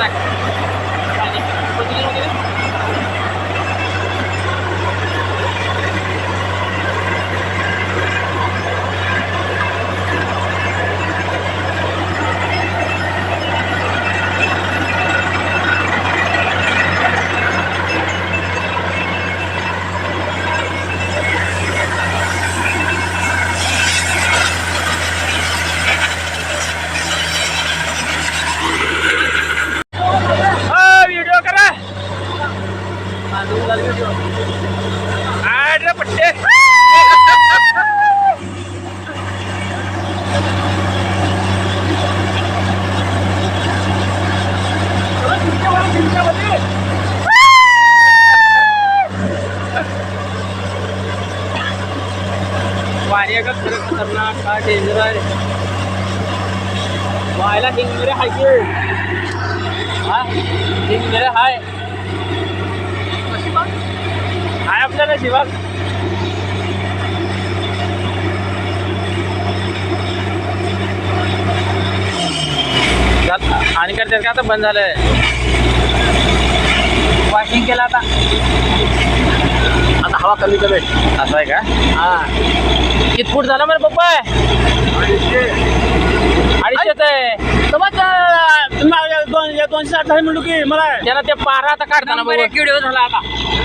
back. पट्टे. वारे का खरं खतरनाक का डेंजर आहे. व्हायला डेंजर आहे की? हा? डेंजर आहे हाय आपल्याला शिवाग आणि करतात का आता बंद झालंय? वॉशिंग केलं आता. आता हवा कमी कमी. असं आहे का? हा. किती फूट झाला मला पप्पा? अडीचशेच आहे. समज दोन दोनशे साठ झाले म्हणलो की मला त्याला ते पारा आता काढताना बघू. व्हिडिओ झाला आता.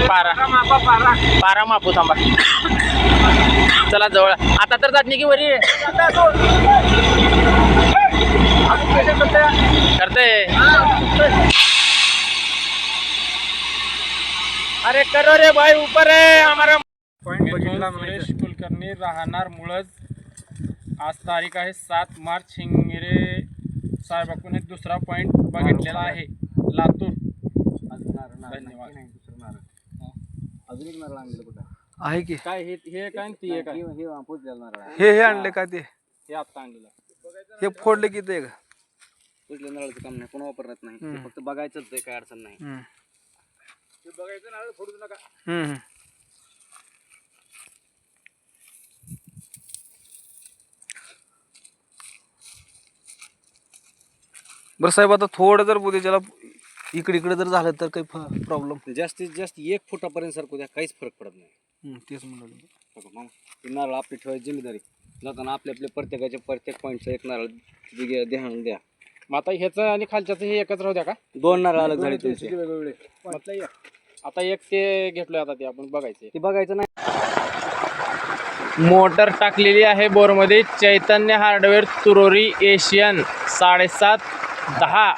पारा. मापा पारा. पारा मापू थांबा. चला जवळ. आता तर जात नाही की वरी. करते अरे करो रे भाई ऊपर है हमारा बघितला सुरेश कुलकर्णी राहणार मुळज आज तारीख आहे सात मार्च. हिंगरे साहेबाकून हे दुसरा पॉईंट बघितलेला आहे. लातूर. धन्यवाद. अजून एक नारळ आणलेलं कुठं आहे की? काय हे हे काय आणि ती एक हे हे नारळ आहे. हे हे आणले का ते? हे आत्ता आणलेलं. हे फोडले की ते? का पोचलेलं नारळाचं काम नाही कोण वापरत नाही. ते फक्त बघायचंच आहे काय अडचण नाही. हम्म. बघायचं नारळ फोडू नका. हम्म, हम्म. बरं साहेब आता थोडं जर उद्याच्याला इकडे इकडे जर झालं तर काही प्रॉब्लेम जास्तीत जास्त एक फुटापर्यंत सारखं द्या काहीच फरक पडत नाही. तेच म्हणलं बघा मामा हे नारळ आपली ठेवायची जिम्मेदारी. जाताना आपल्या आपल्या प्रत्येकाच्या प्रत्येक पॉईंटचा एक नारळ दिगे ध्यान द्या. मग आता ह्याचं आणि खालच्याचं हे एकच राहू द्या का? दोन नारळ अलग झाले तुमचे. वेगवेगळे. आता एक ते घेतलोय आता ते आपण बघायचे ते बघायचं नाही. मोटर टाकलेली आहे बोरमध्ये चैतन्य हार्डवेअर तुरोरी एशियन साडेसात दहा.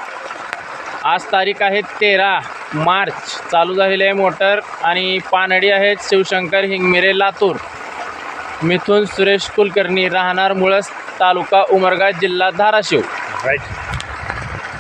आज तारीख आहे तेरा मार्च. चालू झालेली आहे मोटर आणि पानडी आहेत शिवशंकर हिंगमिरे लातूर. मिथून सुरेश कुलकर्णी राहणार मुळस तालुका उमरगा जिल्हा धाराशिव. राईट